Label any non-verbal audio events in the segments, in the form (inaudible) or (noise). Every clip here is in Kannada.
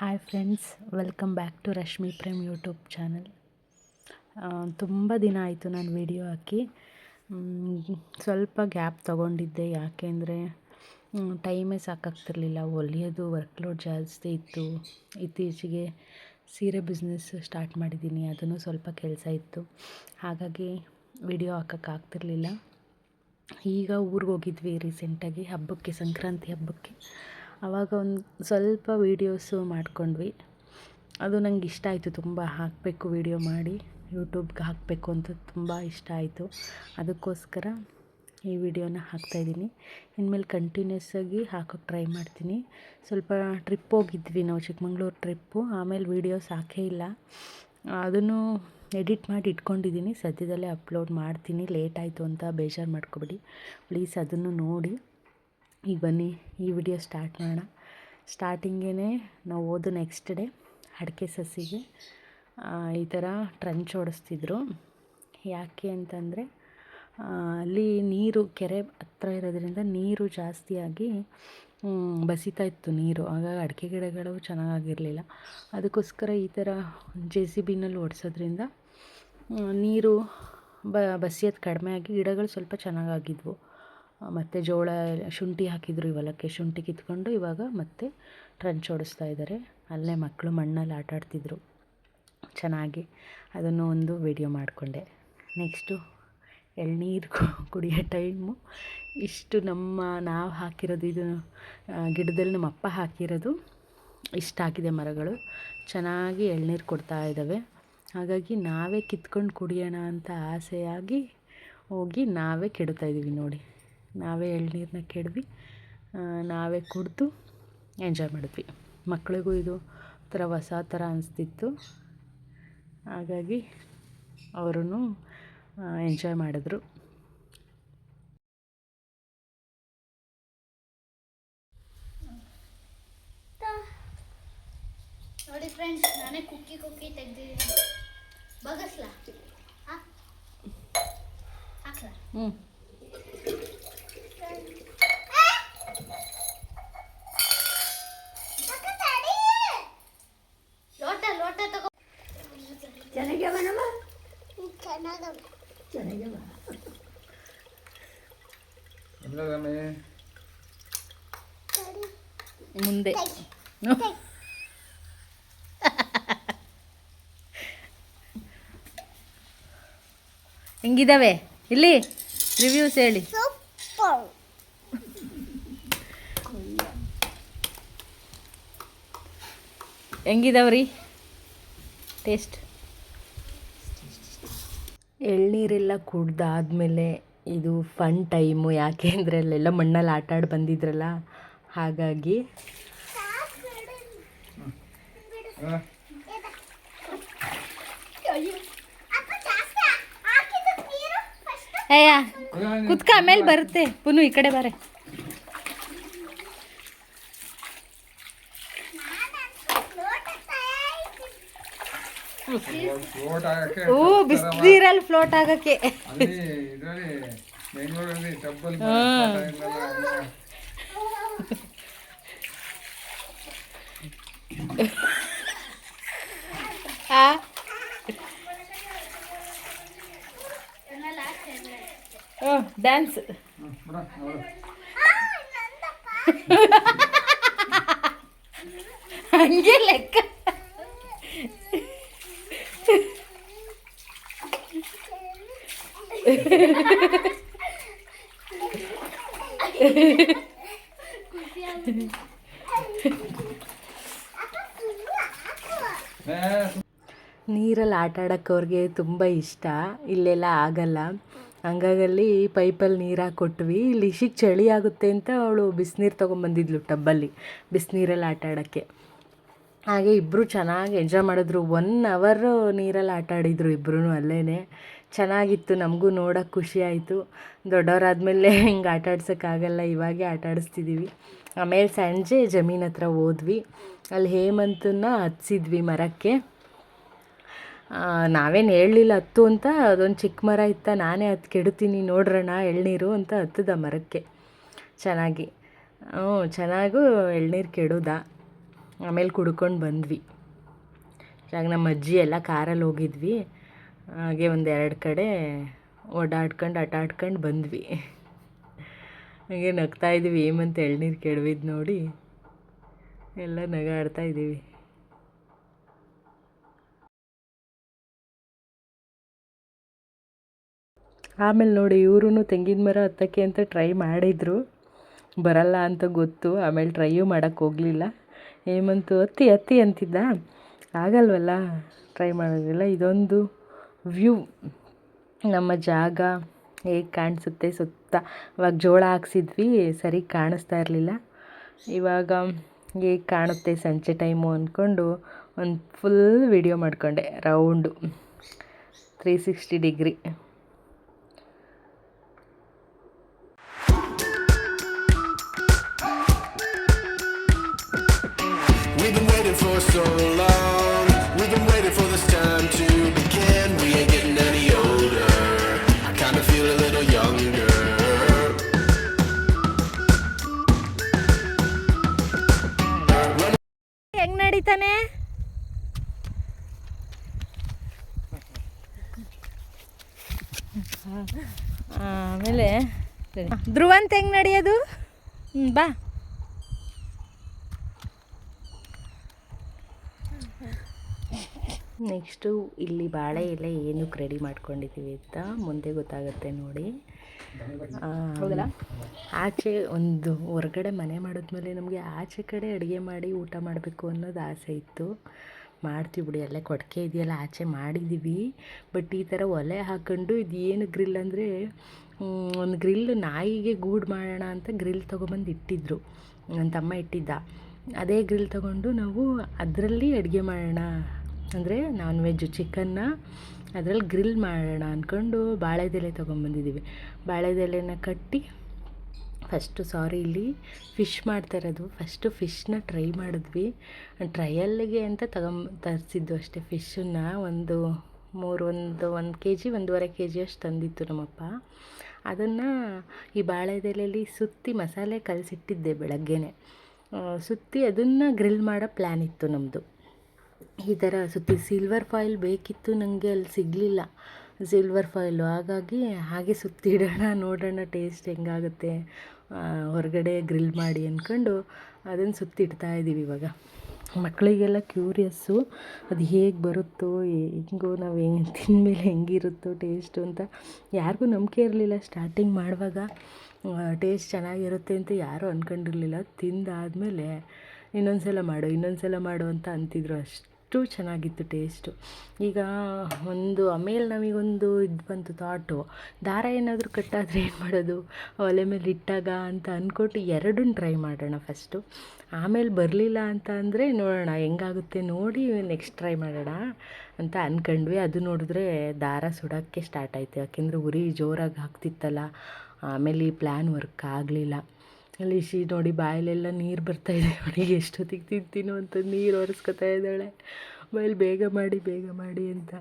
Hi friends welcome back to Rashmi Prem YouTube channel ತುಂಬ ದಿನ ಆಯಿತು ನಾನು ವಿಡಿಯೋ ಹಾಕಿ. ಸ್ವಲ್ಪ ಗ್ಯಾಪ್ ತೊಗೊಂಡಿದ್ದೆ. ಯಾಕೆಂದರೆ ಟೈಮೇ ಸಾಕಾಗ್ತಿರಲಿಲ್ಲ. ಹೊಲಿಯೋದು ವರ್ಕ್ಲೋಡ್ ಜಾಸ್ತಿ ಇತ್ತು. ಇತ್ತೀಚೆಗೆ ಸೀರೆ ಬಿಸ್ನೆಸ್ ಸ್ಟಾರ್ಟ್ ಮಾಡಿದ್ದೀನಿ. ಅದನ್ನು ಸ್ವಲ್ಪ ಕೆಲಸ ಇತ್ತು. ಹಾಗಾಗಿ ವಿಡಿಯೋ ಹಾಕೋಕ್ಕಾಗ್ತಿರ್ಲಿಲ್ಲ ಈಗ ಊರಿಗೆ ಹೋಗಿದ್ವಿ ರೀಸೆಂಟಾಗಿ ಹಬ್ಬಕ್ಕೆ, ಸಂಕ್ರಾಂತಿ ಹಬ್ಬಕ್ಕೆ. ಆವಾಗ ಒಂದು ಸ್ವಲ್ಪ ವೀಡಿಯೋಸು ಮಾಡಿಕೊಂಡ್ವಿ. ಅದು ನಂಗೆ ಇಷ್ಟ ಆಯಿತು, ತುಂಬ ಹಾಕಬೇಕು ವೀಡಿಯೋ ಮಾಡಿ ಯೂಟ್ಯೂಬ್ಗೆ ಹಾಕಬೇಕು ಅಂತ ತುಂಬ ಇಷ್ಟ ಆಯಿತು. ಅದಕ್ಕೋಸ್ಕರ ಈ ವಿಡಿಯೋನ ಹಾಕ್ತಾಯಿದ್ದೀನಿ ಇನ್ಮೇಲೆ ಕಂಟಿನ್ಯೂಸ್ ಆಗಿ ಹಾಕೋಕ್ಕೆ ಟ್ರೈ ಮಾಡ್ತೀನಿ. ಸ್ವಲ್ಪ ಟ್ರಿಪ್ ಹೋಗಿದ್ವಿ ನಾವು ಚಿಕ್ಕಮಂಗ್ಳೂರು ಟ್ರಿಪ್ಪು ಆಮೇಲೆ ವೀಡಿಯೋಸ್ ಹಾಕೇ ಇಲ್ಲ. ಅದನ್ನು ಎಡಿಟ್ ಮಾಡಿ ಇಟ್ಕೊಂಡಿದ್ದೀನಿ. ಸದ್ಯದಲ್ಲೇ ಅಪ್ಲೋಡ್ ಮಾಡ್ತೀನಿ. ಲೇಟ್ ಆಯಿತು ಅಂತ ಬೇಜಾರು ಮಾಡ್ಕೊಬೇಡಿ. ಪ್ಲೀಸ್ ಅದನ್ನು ನೋಡಿ. ಈಗ ಬನ್ನಿ, ಈ ವಿಡಿಯೋ ಸ್ಟಾರ್ಟ್ ಮಾಡೋಣ. ಸ್ಟಾರ್ಟಿಂಗೇ ನಾವು ಓದು ನೆಕ್ಸ್ಟ್ ಡೇ ಅಡಿಕೆ ಸಸಿಗೆ ಈ ಥರ ಟ್ರಂಚ್ ಹೊಡೆಸ್ತಿದ್ರು ಯಾಕೆ ಅಂತಂದರೆ ಅಲ್ಲಿ ನೀರು, ಕೆರೆ ಹತ್ರ ಇರೋದ್ರಿಂದ ನೀರು ಜಾಸ್ತಿಯಾಗಿ ಬಸಿತಾ ಇತ್ತು ನೀರು. ಹಾಗಾಗಿ ಅಡಿಕೆ ಗಿಡಗಳು ಚೆನ್ನಾಗಿರಲಿಲ್ಲ. ಅದಕ್ಕೋಸ್ಕರ ಈ ಥರ ಜೆ ಸಿ ಬಿನಲ್ಲಿ ಓಡಿಸೋದ್ರಿಂದ ನೀರು ಬಸಿಯೋದು ಕಡಿಮೆ ಆಗಿ ಗಿಡಗಳು ಸ್ವಲ್ಪ ಚೆನ್ನಾಗಾಗಿದ್ವು. ಮತ್ತು ಜೋಳ ಶುಂಠಿ ಹಾಕಿದ್ರು ಇವಲಕ್ಕೆ ಶುಂಠಿ ಕಿತ್ಕೊಂಡು ಇವಾಗ ಮತ್ತೆ ಟ್ರಂಚ್ ಓಡಿಸ್ತಾ ಇದ್ದಾರೆ. ಅಲ್ಲೇ ಮಕ್ಕಳು ಮಣ್ಣಲ್ಲಿ ಆಟ ಆಡ್ತಿದ್ರು. ಚೆನ್ನಾಗಿ ಅದನ್ನು ಒಂದು ವಿಡಿಯೋ ಮಾಡಿಕೊಂಡೆ. ನೆಕ್ಸ್ಟು ಎಳ್ನೀರು ಕುಡಿಯೋ ಟೈಮು ಇಷ್ಟು ನಮ್ಮ ನಾವು ಹಾಕಿರೋದು ಇದು ಗಿಡದಲ್ಲಿ ನಮ್ಮ ಅಪ್ಪ ಹಾಕಿರೋದು ಇಷ್ಟಾಗಿದೆ ಮರಗಳು. ಚೆನ್ನಾಗಿ ಎಳ್ನೀರು ಕೊಡ್ತಾ ಇದ್ದಾವೆ. ಹಾಗಾಗಿ ನಾವೇ ಕಿತ್ಕೊಂಡು ಕುಡಿಯೋಣ ಅಂತ ಆಸೆಯಾಗಿ ಹೋಗಿ ನಾವೇ ಕೆಡ್ತಾ ಇದ್ದೀವಿ ನೋಡಿ. ನಾವೇ ಎಳ್ನೀರನ್ನ ಕೆಡವಿ ನಾವೇ ಕುಡಿದು ಎಂಜಾಯ್ ಮಾಡಿದ್ವಿ. ಮಕ್ಕಳಿಗೂ ಇದು ಒಂಥರ ಹೊಸ ಥರ ಅನಿಸ್ತಿತ್ತು. ಹಾಗಾಗಿ ಅವರು ಎಂಜಾಯ್ ಮಾಡಿದ್ರು. ನೋಡಿ ಫ್ರೆಂಡ್ಸ್ ನಾನೇ ಕುಕ್ಕಿ ಕುಕ್ಕಿ ತೆಗ್ದಿದ್ದೀನಿ. ಬಗಸ್ಲಾ? ಹಾಕ್ಲಾ? ಹ್ಞೂ ಮುಂದೆ. (laughs) ಹೆಂಗಿದಾವೆ? ಇಲ್ಲಿ ರಿವ್ಯೂಸ್ ಹೇಳಿ. ಹೆಂಗಿದಾವ್ರಿ? ಟೇಸ್ಟ್ ಎಳ್ನೀರೆಲ್ಲ ಕುಡ್ದಾದ್ಮೇಲೆ ಇದು ಫನ್ ಟೈಮು ಯಾಕೆ ಅಂದರೆ ಅಲ್ಲೆಲ್ಲ ಮಣ್ಣಲ್ಲಿ ಆಟ ಆಡಿ ಬಂದಿದ್ರಲ್ಲ? ಹಾಗಾಗಿ ಅಯ್ಯ ಕುತ್ಕ ಆಮೇಲೆ ಬರುತ್ತೆ. ಪುನು ಈ ಕಡೆ ಬರೆ. ಓ ಬಿಸಿನೀರಲ್ಲಿ ಫ್ಲೋಟ್ ಆಗಕ್ಕೆ. ಅಲ್ಲಿ ಇದರಲ್ಲಿ ಬೆಂಗಳೂರಲ್ಲಿ ಟಬ್ಬಲ್ ಆ ಓ ಡ್ಯಾನ್ಸ್ ಹಂಗೆ ಲೆಕ್ಕ ನೀರಲ್ಲಿ ಆಟ ಆಡೋಕ್ಕವ್ರಿಗೆ ತುಂಬ ಇಷ್ಟ. ಇಲ್ಲೆಲ್ಲ ಆಗಲ್ಲ. ಹಂಗಾಗಲ್ಲಿ ಪೈಪಲ್ಲಿ ನೀರು ಹಾಕ್ಕೊಟ್ವಿ ಇಲ್ಲಿ ಇಶಿಗೆ ಚಳಿ ಆಗುತ್ತೆ ಅಂತ ಅವಳು ಬಿಸಿನೀರು ತೊಗೊಂಬಂದಿದ್ಲು ಟಬ್ಬಲ್ಲಿ, ಬಿಸಿನೀರಲ್ಲಿ ಆಟ ಆಡೋಕ್ಕೆ. ಹಾಗೆ ಇಬ್ಬರು ಚೆನ್ನಾಗಿ ಎಂಜಾಯ್ ಮಾಡಿದ್ರು. ಒನ್ ಅವರು ನೀರಲ್ಲಿ ಆಟ ಆಡಿದ್ರು ಇಬ್ಬರೂ ಅಲ್ಲೇ ಚೆನ್ನಾಗಿತ್ತು, ನಮಗೂ ನೋಡೋಕೆ ಖುಷಿ ಆಯಿತು. ದೊಡ್ಡವರಾದ್ಮೇಲೆ ಹಿಂಗೆ ಆಟ ಆಡ್ಸೋಕ್ಕಾಗಲ್ಲ ಇವಾಗೇ ಆಟ ಆಡಿಸ್ತಿದ್ದೀವಿ ಆಮೇಲೆ ಸಂಜೆ ಜಮೀನ್ ಹತ್ರ ಹೋದ್ವಿ. ಅಲ್ಲಿ ಹೇಮಂತನ್ನ ಹತ್ಸಿದ್ವಿ ಮರಕ್ಕೆ. ನಾವೇನು ಹೇಳಲಿಲ್ಲ ಹತ್ತು ಅಂತ, ಅದೊಂದು ಚಿಕ್ಕ ಮರ ಇತ್ತ, ನಾನೇ ಹತ್ತು ಕೆಡ್ತೀನಿ ನೋಡ್ರಣ ಎಳ್ನೀರು ಅಂತ ಹತ್ತದ ಮರಕ್ಕೆ. ಚೆನ್ನಾಗಿ. ಹ್ಞೂ, ಚೆನ್ನಾಗೂ ಎಳ್ನೀರು ಕೆಡೋದ. ಆಮೇಲೆ ಕುಡ್ಕೊಂಡು ಬಂದ್ವಿ. ಇವಾಗ ನಮ್ಮ ಅಜ್ಜಿ ಎಲ್ಲ ಕಾರಲ್ಲಿ ಹೋಗಿದ್ವಿ. ಹಾಗೆ ಒಂದು ಎರಡು ಕಡೆ ಓಡಾಡ್ಕೊಂಡು ಆಟಾಡ್ಕೊಂಡು ಬಂದ್ವಿ. ಹಾಗೆ ನಗ್ತಾ ಇದ್ವಿ, ಏಮಂತ ಎಳ್ನೀರು ಕೆಡವಿದ್ ನೋಡಿ. ಎಲ್ಲ ನಗಾಡ್ತಾ ಇದ್ದೀವಿ. ಆಮೇಲೆ ನೋಡಿ ಇವರು ತೆಂಗಿನ ಮರ ಹತ್ತಕ್ಕೆ ಅಂತ ಟ್ರೈ ಮಾಡಿದರು. ಬರಲ್ಲ ಅಂತ ಗೊತ್ತು, ಆಮೇಲೆ ಟ್ರೈಯೂ ಮಾಡೋಕ್ಕೆ ಹೋಗಲಿಲ್ಲ. ಹೇಮಂತು ಹತ್ತಿ ಹತ್ತಿ ಅಂತಿದ್ದ. ಆಗಲ್ವಲ್ಲ ಟ್ರೈ ಮಾಡೋದಿಲ್ಲ. ಇದೊಂದು ವ್ಯೂ ನಮ್ಮ ಜಾಗ ಹೇಗೆ ಕಾಣಿಸುತ್ತೆ ಸುತ್ತ ಇವಾಗ ಜೋಳ ಹಾಕ್ಸಿದ್ವಿ, ಸರಿ ಕಾಣಿಸ್ತಾ ಇರಲಿಲ್ಲ. ಇವಾಗ ಹೇಗೆ ಕಾಣುತ್ತೆ ಸಂಜೆ ಟೈಮು ಅಂದ್ಕೊಂಡು ಒಂದು ಫುಲ್ ವಿಡಿಯೋ ಮಾಡಿಕೊಂಡೆ round three sixty degree so long. We've been waiting for this time to begin. We ain't getting any older. I kinda feel a little younger. ಹೆಂಗ್ ನಡೀತಾನೆ ಆಮೇಲೆ ಧ್ರುವಂತ ಹೆಂಗ್ ನಡೆಯೋದು ಹ್ಞೂ ಬಾ ನೆಕ್ಸ್ಟು ಇಲ್ಲಿ ಬಾಳೆ ಎಲೆ ಏನಕ್ಕೆ ರೆಡಿ ಮಾಡ್ಕೊಂಡಿದ್ದೀವಿ ಅಂತ ಮುಂದೆ ಗೊತ್ತಾಗುತ್ತೆ ನೋಡಿ. ಹೌದಲ್ಲ? ಆಚೆ ಒಂದು ಹೊರಗಡೆ ಮನೆ ಮಾಡಿದ್ಮೇಲೆ ನಮಗೆ ಆಚೆ ಕಡೆ ಅಡುಗೆ ಮಾಡಿ ಊಟ ಮಾಡಬೇಕು ಅನ್ನೋದು ಆಸೆ ಇತ್ತು. ಮಾಡ್ತೀವಿ ಬಿಡಿ ಅಲ್ಲೇ ಕೊಡಕೆ ಇದೆಯಲ್ಲ ಆಚೆ ಮಾಡಿದ್ದೀವಿ. ಬಟ್ ಈ ಥರ ಒಲೆ ಹಾಕ್ಕೊಂಡು ಇದು ಏನು ಗ್ರಿಲ್ ಅಂದರೆ ಒಂದು ಗ್ರಿಲ್ ನಾಯಿಗೆ ಗೂಡು ಮಾಡೋಣ ಅಂತ ಗ್ರಿಲ್ ತೊಗೊಬಂದು ಇಟ್ಟಿದ್ರು. ನನ್ನ ತಮ್ಮ ಇಟ್ಟಿದ್ದ. ಅದೇ ಗ್ರಿಲ್ ತೊಗೊಂಡು ನಾವು ಅದರಲ್ಲಿ ಅಡುಗೆ ಮಾಡೋಣ ಅಂದರೆ ನಾನ್ ವೆಜ್ಜು ಚಿಕನ್ನ ಅದರಲ್ಲಿ ಗ್ರಿಲ್ ಮಾಡೋಣ ಅಂದ್ಕೊಂಡು ಬಾಳೆದೆಲೆ ತೊಗೊಂಬಂದಿದ್ದೀವಿ ಬಾಳೆದೆಲೆನ ಕಟ್ಟಿ ಫಸ್ಟು ಸಾರಿ ಇಲ್ಲಿ ಫಿಶ್ ಮಾಡ್ತಾ ಇರೋದು. ಫಸ್ಟು ಫಿಶ್ನ ಟ್ರೈ ಮಾಡಿದ್ವಿ. ಟ್ರಯಲ್ಗೆ ಅಂತ ತಗೊಂಬ, ತರಿಸಿದ್ದು ಅಷ್ಟೇ ಫಿಶನ್ನ ಒಂದು ಮೂರು, ಒಂದು ಒಂದು ಕೆ ಜಿ ಒಂದೂವರೆ ಕೆ ಜಿ ಅಷ್ಟು ತಂದಿತ್ತು ನಮ್ಮಪ್ಪ. ಅದನ್ನು ಈ ಬಾಳೆದೆಲೆಯಲ್ಲಿ ಸುತ್ತಿ ಮಸಾಲೆ ಕಲಸಿಟ್ಟಿದ್ದೆ ಬೆಳಗ್ಗೆನೆ. ಸುತ್ತಿ ಅದನ್ನು ಗ್ರಿಲ್ ಮಾಡೋ ಪ್ಲ್ಯಾನ್ ಇತ್ತು ನಮ್ಮದು ಈ ಥರ ಸುತ್ತಿ ಸಿಲ್ವರ್ ಫಾಯಿಲ್ ಬೇಕಿತ್ತು ನನಗೆ ಅಲ್ಲಿ ಸಿಗಲಿಲ್ಲ. ಸಿಲ್ವರ್ ಫಾಯಿಲು ಹಾಗಾಗಿ ಹಾಗೆ ಸುತ್ತಿಡೋಣ, ನೋಡೋಣ ಟೇಸ್ಟ್ ಹೆಂಗಾಗುತ್ತೆ ಹೊರಗಡೆ ಗ್ರಿಲ್ ಮಾಡಿ ಅಂದ್ಕೊಂಡು ಅದನ್ನು ಸುತ್ತಿಡ್ತಾ ಇದ್ದೀವಿ ಇವಾಗ. ಮಕ್ಕಳಿಗೆಲ್ಲ ಕ್ಯೂರಿಯಸ್ಸು ಅದು ಹೇಗೆ ಬರುತ್ತೋ ಹೆಂಗೋ, ನಾವು ಹೆಂಗೆ ತಿಂದಮೇಲೆ ಹೆಂಗಿರುತ್ತೋ ಟೇಸ್ಟು ಅಂತ ಯಾರಿಗೂ ನಂಬಿಕೆ ಇರಲಿಲ್ಲ. ಸ್ಟಾರ್ಟಿಂಗ್ ಮಾಡುವಾಗ ಟೇಸ್ಟ್ ಚೆನ್ನಾಗಿರುತ್ತೆ ಅಂತ ಯಾರೂ ಅಂದ್ಕೊಂಡಿರಲಿಲ್ಲ ತಿಂದಾದಮೇಲೆ ಇನ್ನೊಂದು ಸಲ ಮಾಡು ಇನ್ನೊಂದು ಸಲ ಮಾಡು ಅಂತ ಅಂತಿದ್ರು ಅಷ್ಟು. ಚೆನ್ನಾಗಿತ್ತು ಟೇಸ್ಟು. ಈಗ ಒಂದು ಆಮೇಲೆ ನಮಗೊಂದು ಇದು ಬಂತು ಥಾಟು ದಾರ ಏನಾದರೂ ಕಟ್ಟಾದರೆ ಏನು ಮಾಡೋದು? ಒಲೆ ಮೇಲೆ ಇಟ್ಟಾಗ ಅಂತ ಅಂದ್ಕೊಟ್ಟು ಎರಡನ್ನೂ ಟ್ರೈ ಮಾಡೋಣ ಫಸ್ಟು ಆಮೇಲೆ ಬರಲಿಲ್ಲ ಅಂತ ಅಂದರೆ ನೋಡೋಣ, ಹೆಂಗಾಗುತ್ತೆ ನೋಡಿ ನೆಕ್ಸ್ಟ್ ಟ್ರೈ ಮಾಡೋಣ ಅಂತ ಅಂದ್ಕೊಂಡ್ವಿ ಅದು ನೋಡಿದ್ರೆ ದಾರ ಸುಡೋಕ್ಕೆ ಸ್ಟಾರ್ಟ್ ಆಯಿತು. ಯಾಕೆಂದರೆ ಉರಿ ಜೋರಾಗಿ ಹಾಕ್ತಿತ್ತಲ್ಲ, ಆಮೇಲೆ ಈ ಪ್ಲ್ಯಾನ್ ವರ್ಕ್ ಆಗಲಿಲ್ಲ. ಲಿಶಿ ನೋಡಿ ಬಾಯಲ್ಲೆಲ್ಲ ನೀರು ಬರ್ತಾ ಇದೆ. ಅವಳಿಗೆ ಎಷ್ಟೊತ್ತಿಗೆ ತಿಂತೀನೋ ಅಂತ ನೀರು ಒರೆಸ್ಕೊತಾ ಇದ್ದಾಳೆ. ಆಮೇಲೆ ಬೇಗ ಮಾಡಿ ಬೇಗ ಮಾಡಿ ಅಂತ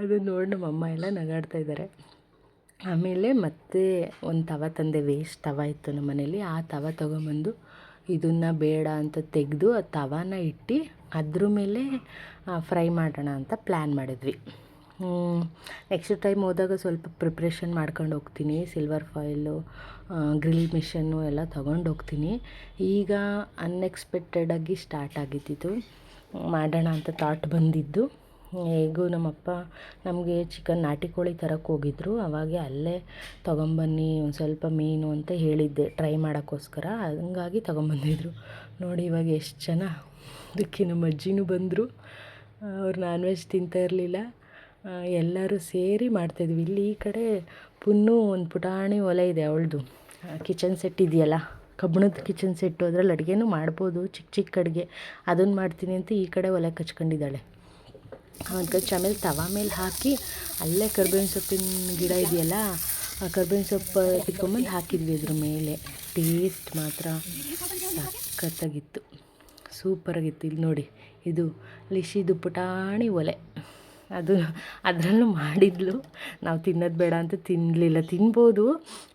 ಅದನ್ನು ನೋಡಿ ನಮ್ಮ ಅಮ್ಮ ಎಲ್ಲ ನಗಾಡ್ತಾ ಇದ್ದಾರೆ ಆಮೇಲೆ ಮತ್ತೆ ಒಂದು ತವ ತಂದೆ, ವೇಸ್ಟ್ ತವ ಇತ್ತು ನಮ್ಮ ಮನೇಲಿ ಆ ತವ ತೊಗೊಂಬಂದು ಇದನ್ನು ಬೇಡ ಅಂತ ತೆಗೆದು ಆ ತವಾನ ಇಟ್ಟು ಅದ್ರ ಮೇಲೆ ಫ್ರೈ ಮಾಡೋಣ ಅಂತ ಪ್ಲ್ಯಾನ್ ಮಾಡಿದ್ವಿ. ನೆಕ್ಸ್ಟ್ ಟೈಮ್ ಹೋದಾಗ ಸ್ವಲ್ಪ ಪ್ರಿಪ್ರೇಷನ್ ಮಾಡ್ಕೊಂಡು ಹೋಗ್ತೀನಿ. ಸಿಲ್ವರ್ ಫಾಯಿಲು ಗ್ರಿಲ್ ಮಿಷನ್ನು ಎಲ್ಲ ತೊಗೊಂಡು ಹೋಗ್ತೀನಿ. ಈಗ ಅನ್ಎಕ್ಸ್ಪೆಕ್ಟೆಡಾಗಿ ಸ್ಟಾರ್ಟ್ ಆಗಿದ್ದಿದ್ದು, ಮಾಡೋಣ ಅಂತ ಥಾಟ್ ಬಂದಿದ್ದು. ಹೇಗೂ ನಮ್ಮಪ್ಪ ನಮಗೆ ಚಿಕನ್ ನಾಟಿ ಕೋಳಿ ತರಕ್ಕೆ ಹೋಗಿದ್ರು. ಅವಾಗೆ ಅಲ್ಲೇ ತೊಗೊಂಬನ್ನಿ, ಒಂದು ಸ್ವಲ್ಪ ಮೀನು ಅಂತ ಹೇಳಿದ್ದೆ ಟ್ರೈ ಮಾಡೋಕ್ಕೋಸ್ಕರ. ಹಂಗಾಗಿ ತೊಗೊಂಬಂದಿದ್ರು. ನೋಡಿ ಇವಾಗ ಎಷ್ಟು ಜನ, ಅದಕ್ಕೆ ನಮ್ಮ ಅಜ್ಜಿನೂ ಬಂದರು. ಅವ್ರು ನಾನ್ ವೆಜ್ ತಿಂತಾ ಇರಲಿಲ್ಲ. ಎಲ್ಲರೂ ಸೇರಿ ಮಾಡ್ತಾಯಿದ್ವಿ. ಇಲ್ಲಿ ಈ ಕಡೆ ಪುನ್ನು ಒಂದು ಪುಟಾಣಿ ಒಲೆ ಇದೆ ಅವಳದು. ಕಿಚನ್ ಸೆಟ್ ಇದೆಯಲ್ಲ ಕಬ್ಬಿಣದ ಕಿಚನ್ ಸೆಟ್ಟು ಅದ್ರಲ್ಲಿ ಅಡುಗೆನೂ ಮಾಡ್ಬೋದು ಚಿಕ್ಕ ಚಿಕ್ಕ ಅಡುಗೆ. ಅದನ್ನು ಮಾಡ್ತೀನಿ ಅಂತ ಈ ಕಡೆ ಒಲೆ ಕಚ್ಕೊಂಡಿದ್ದಾಳೆ. ಒಂದು ಕಚ್ಚ ಆಮೇಲೆ ತವ ಮೇಲೆ ಹಾಕಿ ಅಲ್ಲೇ ಕರ್ಬೇವಿನ ಸೊಪ್ಪಿನ ಗಿಡ ಇದೆಯಲ್ಲ, ಆ ಕರ್ಬೇವಿನ ಸೊಪ್ಪು ಕಿತ್ಕೊಂಬಂದು ಹಾಕಿದ್ವಿ ಅದ್ರ ಮೇಲೆ. ಟೇಸ್ಟ್ ಮಾತ್ರ ಸಖತ್ತಾಗಿತ್ತು. ಸೂಪರಾಗಿತ್ತು ಇಲ್ಲಿ ನೋಡಿ, ಇದು ಲಿಶಿದು ಪುಟಾಣಿ ಒಲೆ. ಅದು ಅದರಲ್ಲೂ ಮಾಡಿದ್ಲು. ನಾವು ತಿನ್ನೋದು ಬೇಡ ಅಂತ ತಿನ್ನಲಿಲ್ಲ ತಿನ್ಬೋದು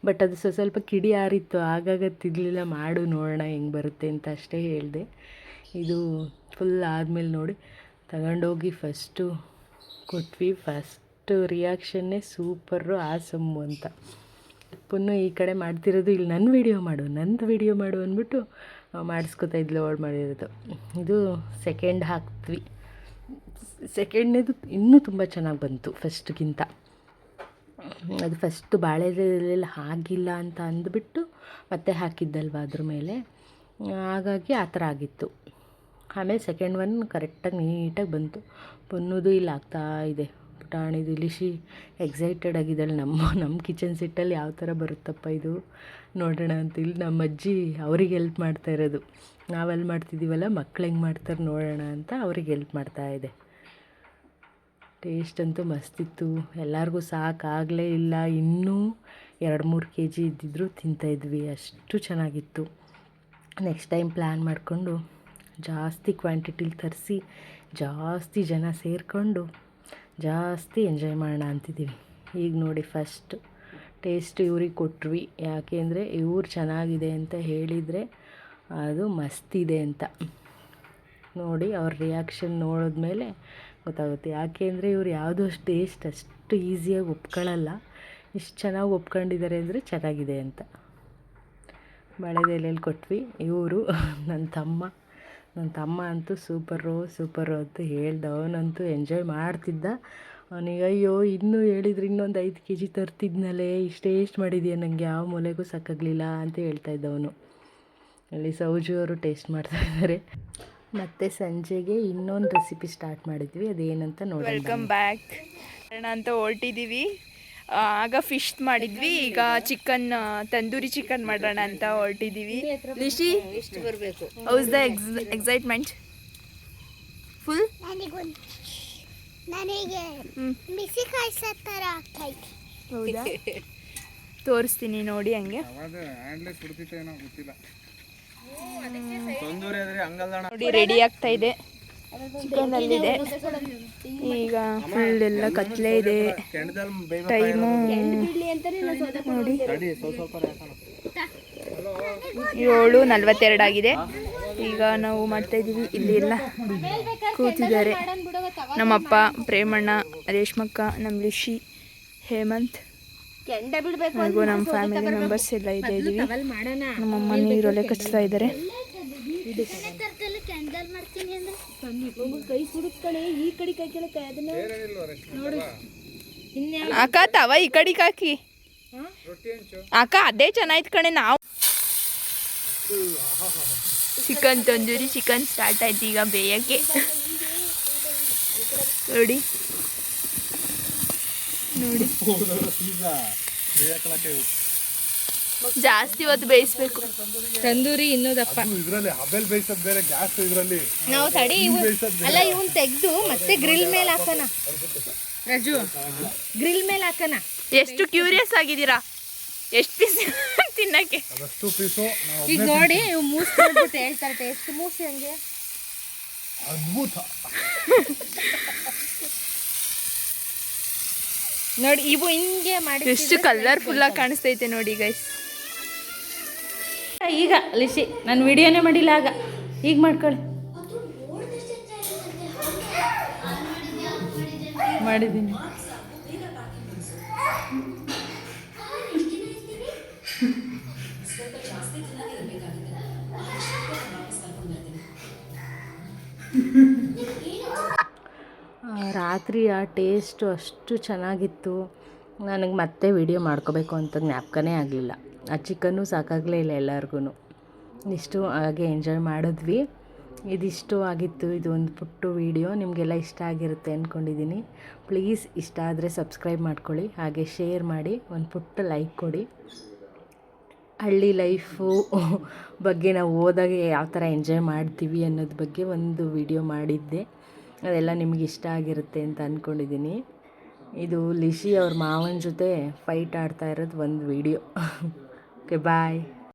ಬಟ್ ಅದು ಸ್ವಲ್ಪ ಸ್ವಲ್ಪ ಕಿಡಿ ಆರಿತ್ತು. ಆಗಾಗ ತಿನ್ನಲಿಲ್ಲ ಮಾಡು, ನೋಡೋಣ ಹೆಂಗೆ ಬರುತ್ತೆ ಅಂತ ಅಷ್ಟೇ ಹೇಳಿದೆ. ಇದು ಫುಲ್ ಆದಮೇಲೆ ನೋಡಿ. ತಗೊಂಡೋಗಿ ಫಸ್ಟು ಕೊಟ್ವಿ. ಫಸ್ಟು ರಿಯಾಕ್ಷನ್ನೇ ಸೂಪರು ಆಸಮ್ಮು ಅಂತ. ಪುನ್ನು ಈ ಕಡೆ ಮಾಡ್ತಿರೋದು ಇಲ್ಲಿ ನನ್ನ ವೀಡಿಯೋ ಮಾಡು. ನಂದು ವೀಡಿಯೋ ಮಾಡು ಅಂದ್ಬಿಟ್ಟು ಮಾಡಿಸ್ಕೊತಾ ಇದ್ಲು ಅವಳು ಮಾಡಿರೋದು. ಇದು ಸೆಕೆಂಡ್ ಹಾಕ್ತ್ವಿ ಸೆಕೆಂಡ್ನೇದು ಇನ್ನೂ ತುಂಬ ಚೆನ್ನಾಗಿ ಬಂತು ಫಸ್ಟ್ಗಿಂತ ಅದು ಫಸ್ಟ್ ಬಾಳೆಲೆಲ್ಲ ಆಗಿಲ್ಲ ಅಂತ ಅಂದ್ಬಿಟ್ಟು ಮತ್ತೆ ಹಾಕಿದ್ದಲ್ವ ಅದ್ರ ಮೇಲೆ? ಹಾಗಾಗಿ ಆ ಥರ ಆಗಿತ್ತು. ಆಮೇಲೆ ಸೆಕೆಂಡ್ ಒನ್ ಕರೆಕ್ಟಾಗಿ ನೀಟಾಗಿ ಬಂತು. ಪುನ್ನೂದು ಇಲ್ಲಿ ಆಗ್ತಾ ಇದೆ. ಪುಟಾಣಿದು ಇಲಿಶಿ ಎಕ್ಸೈಟೆಡ್ ಆಗಿದ್ದಾಳೆ ನಮ್ಮ ನಮ್ಮ ಕಿಚನ್ ಸಿಟ್ಟಲ್ಲಿ ಯಾವ ಥರ ಬರುತ್ತಪ್ಪ ಇದು? ನೋಡೋಣ ಅಂತ ಇಲ್ಲಿ ನಮ್ಮ ಅಜ್ಜಿ ಅವ್ರಿಗೆ ಹೆಲ್ಪ್ ಮಾಡ್ತಾ ಇರೋದು. ನಾವೆಲ್ಲಿ ಮಾಡ್ತಿದ್ದೀವಲ್ಲ, ಮಕ್ಳು ಹೆಂಗೆ ಮಾಡ್ತಾರೆ ನೋಡೋಣ ಅಂತ ಅವ್ರಿಗೆ ಹೆಲ್ಪ್ ಮಾಡ್ತಾ ಇದೆ. ಟೇಸ್ಟ್ ಅಂತೂ ಮಸ್ತಿತ್ತು ಎಲ್ಲರಿಗೂ ಸಾಕಾಗಲೇ ಇಲ್ಲ. ಇನ್ನೂ ಎರಡು ಮೂರು ಕೆ ಜಿ ಇದ್ದಿದ್ರು ತಿಂತಾಯಿದ್ವಿ ಅಷ್ಟು ಚೆನ್ನಾಗಿತ್ತು. ನೆಕ್ಸ್ಟ್ ಟೈಮ್ ಪ್ಲ್ಯಾನ್ ಮಾಡಿಕೊಂಡು ಜಾಸ್ತಿ ಕ್ವಾಂಟಿಟಿಲಿ ತರಿಸಿ, ಜಾಸ್ತಿ ಜನ ಸೇರಿಕೊಂಡು ಜಾಸ್ತಿ ಎಂಜಾಯ್ ಮಾಡೋಣ ಅಂತಿದ್ದೀವಿ ಈಗ ನೋಡಿ ಫಸ್ಟ್ ಟೇಸ್ಟ್ ಇವ್ರಿಗೆ ಕೊಟ್ವಿ. ಯಾಕೆ ಅಂದರೆ ಇವ್ರು ಚೆನ್ನಾಗಿದೆ ಅಂತ ಹೇಳಿದರೆ ಅದು ಮಸ್ತಿದೆ ಅಂತ. ನೋಡಿ ಅವ್ರ ರಿಯಾಕ್ಷನ್ ನೋಡಿದ್ಮೇಲೆ ಗೊತ್ತಾಗುತ್ತೆ. ಯಾಕೆ ಅಂದರೆ ಇವ್ರು ಯಾವುದೋ ಟೇಸ್ಟ್ ಅಷ್ಟು ಈಸಿಯಾಗಿ ಒಪ್ಕೊಳ್ಳಲ್ಲ ಇಷ್ಟು ಚೆನ್ನಾಗಿ ಒಪ್ಕೊಂಡಿದ್ದಾರೆ ಅಂದರೆ ಚೆನ್ನಾಗಿದೆ ಅಂತ. ಬಾಳೆದೆಲೆಯಲ್ಲಿ ಕೊಟ್ವಿ. ಇವರು ನನ್ನ ತಮ್ಮ. ನನ್ನ ತಮ್ಮ ಅಂತೂ ಸೂಪರು ಸೂಪರು ಅಂತ ಹೇಳ್ದ. ಅವನಂತೂ ಎಂಜಾಯ್ ಮಾಡ್ತಿದ್ದ. ಅವನಿಗೆ, ಅಯ್ಯೋ, ಇನ್ನೂ ಹೇಳಿದ್ರೆ ಇನ್ನೊಂದು ಐದು ಕೆ ಜಿ ತರ್ತಿದ್ನಲ್ಲೇ ಇಷ್ಟು ಟೇಸ್ಟ್ ಮಾಡಿದ್ಯಾ ನನಗೆ ಯಾವ ಮೂಲೆಗೂ ಸಾಕಾಗಲಿಲ್ಲ ಅಂತ ಹೇಳ್ತಾ ಇದ್ದವನು. ಅಲ್ಲಿ ಸೌಜು ಅವರು ಟೇಸ್ಟ್ ಮಾಡ್ತಾ ಇದ್ದಾರೆ. ಮತ್ತು ಸಂಜೆಗೆ ಇನ್ನೊಂದು ರೆಸಿಪಿ ಸ್ಟಾರ್ಟ್ ಮಾಡಿದ್ವಿ. ಅದೇನಂತ ನೋಡೋಣ. ವೆಲ್ಕಮ್ ಬ್ಯಾಕ್ ಅಂತ ಹೊರಟಿದ್ದೀವಿ ಆಗ ಫಿಶ್ ಮಾಡಿದ್ವಿ. ಈಗ ಚಿಕನ್ ತಂದೂರಿ ಚಿಕನ್ ಮಾಡೋಣ ಅಂತ ಹೊರಟಿದ್ದೀವಿ ಲಿಶಿ ಎಷ್ಟು ಬರಬೇಕು? ಹೌಸ್ ದ ಎಕ್ಸೈಟ್ಮೆಂಟ್ ಫುಲ್ ನನಗೆ. ಬಿಸಿ ಕಾಯಿಸೋ ಥರ ಆಗ್ತೈತೆ. ಹೌದಾ? ತೋರಿಸ್ತೀನಿ ನೋಡಿ ಹಂಗೆ. ನೋಡಿ ರೆಡಿ ಆಗ್ತಾ ಇದೆ. ಚಿಕನ್ ಅಲ್ಲಿದೆ ಈಗ ಫುಲ್ ಎಲ್ಲ ಕತ್ಲೆ ಇದೆ. ಟೈಮು ನೋಡಿ. ಏಳು ನಲ್ವತ್ತೆರಡು ಆಗಿದೆ. ಈಗ ನಾವು ಮಾಡ್ತಾ ಇದೀವಿ ಇಲ್ಲಿ ಎಲ್ಲ ಕೂತಿದ್ದಾರೆ. ನಮ್ಮಪ್ಪ, ಪ್ರೇಮಣ್ಣ, ರೇಷ್ಮಕ್ಕ, ನಮ್ಮ ಋಷಿ ಹೇಮಂತ್. ಹಾಗೂ ನಮ್ಮ ಫ್ಯಾಮಿಲಿ ಮೆಂಬರ್ಸ್ ಎಲ್ಲ ಇದೆ ಇದೀವಿ. ನಮ್ಮಮ್ಮ ನೀರೊಲೆ ಕಚ್ತಾ ಇದ್ದಾರೆ. ತರದಲ್ಲಿ ಕ್ಯಾಂಡಲ್ ಮಾಡ್ತೀನಿ ಅಂದ್ರೆ. ಅಕ್ಕ ತವ ಈ ಕಡೆಗೆ ಹಾಕಿ ಅಕ್ಕ ಅದೇ ಚೆನ್ನಾಯ್ತು ಕಣೆ ನಾವು. ಚಿಕನ್ ತಂದೂರಿ ಚಿಕನ್ ಸ್ಟಾರ್ಟ್ ಆಯ್ತು ಈಗ ಬೇಯಕ್ಕೆ. ನೋಡಿ. ನೋಡಿ. ಜಾಸ್ತಿ ಹೊತ್ತು ಬೇಯಿಸ್ಬೇಕು. ತಂದೂರಿ ಇನ್ನೂ ದಪ್ಪ ಇದರಲ್ಲಿ ಹಬೆಲ್ ಬೇಯಿಸೋದು ಬೇರೆ ಗ್ಯಾಸ್ ಇದರಲ್ಲಿ ನಾವು ತಡಿ ಅಲ್ಲ ಇವನ್ ತೆಗ್ದು ಮತ್ತೆ ಗ್ರಿಲ್ ಮೇಲೆ ಹಾಕೋಣ. ರಜು ಗ್ರಿಲ್ ಮೇಲೆ ಹಾಕೋಣ. ಎಷ್ಟು ಕ್ಯೂರಿಯಸ್ ಆಗಿದ್ದೀರಾ? ಎಷ್ಟು ಪೀಸ್ (laughs) ತಿನ್ನಕ್ಕೆ? ಅದಷ್ಟು ಪೀಸು ನಾವು ಈಗ ನೋಡಿ ಇವು ಮೂಸ್ ಹೇಳ್ತಾರೆ ಟೇಸ್ಟ್ ಮೂಸಿ ಹಂಗೆ? ಅದ್ಭುತ. ನೋಡಿ ಇವು ಹಿಂಗೆ ಮಾಡಿ ಎಷ್ಟು ಕಲರ್ಫುಲ್ ಆಗಿ ಕಾಣಿಸ್ತೈತೆ ನೋಡಿ ಗೈಸ್ ಈಗ ಲಿಸಿ ನಾನು ವಿಡಿಯೋನೇ ಮಾಡಿಲ್ಲ ಆಗ. ಈಗ ಮಾಡ್ಕೊಳ್ಳಿ. ಮಾಡಿದ್ದೀನಿ. ರಾತ್ರಿ ಆ ಟೇಸ್ಟು ಅಷ್ಟು ಚೆನ್ನಾಗಿತ್ತು. ನನಗೆ ಮತ್ತೆ ವಿಡಿಯೋ ಮಾಡ್ಕೋಬೇಕು ಅಂತ ಜ್ಞಾಪಕನೇ ಆಗಲಿಲ್ಲ. ಆ ಚಿಕನ್ನು ಸಾಕಾಗಲೇ ಇಲ್ಲ ಎಲ್ಲರಿಗೂ ಇಷ್ಟು ಹಾಗೆ ಎಂಜಾಯ್ ಮಾಡಿದ್ವಿ. ಇದಿಷ್ಟು ಆಗಿತ್ತು ಇದು ಒಂದು ಪುಟ್ಟು ವಿಡಿಯೋ. ನಿಮಗೆಲ್ಲ ಇಷ್ಟ ಆಗಿರುತ್ತೆ ಅಂದ್ಕೊಂಡಿದ್ದೀನಿ ಪ್ಲೀಸ್ ಇಷ್ಟ ಆದರೆ ಸಬ್ಸ್ಕ್ರೈಬ್ ಮಾಡ್ಕೊಳ್ಳಿ. ಹಾಗೆ ಶೇರ್ ಮಾಡಿ, ಒಂದು ಪುಟ್ಟ ಲೈಕ್ ಕೊಡಿ. ಹಳ್ಳಿ ಲೈಫು ಬಗ್ಗೆ ನಾವು ಹೋದಾಗ ಯಾವ ಥರ ಎಂಜಾಯ್ ಮಾಡ್ತೀವಿ ಅನ್ನೋದ್ರ ಬಗ್ಗೆ ಒಂದು ವಿಡಿಯೋ ಮಾಡಿದ್ದೆ. ಅದೆಲ್ಲ ನಿಮ್ಗೆ ಇಷ್ಟ ಆಗಿರುತ್ತೆ ಅಂತ ಅಂದ್ಕೊಂಡಿದ್ದೀನಿ ಇದು ಲಿಶಿ ಅವ್ರ ಮಾವನ ಜೊತೆ ಫೈಟ್ ಆಡ್ತಾ ಇರೋದು ಒಂದು ವಿಡಿಯೋ ಓಕೆ ಬಾಯ್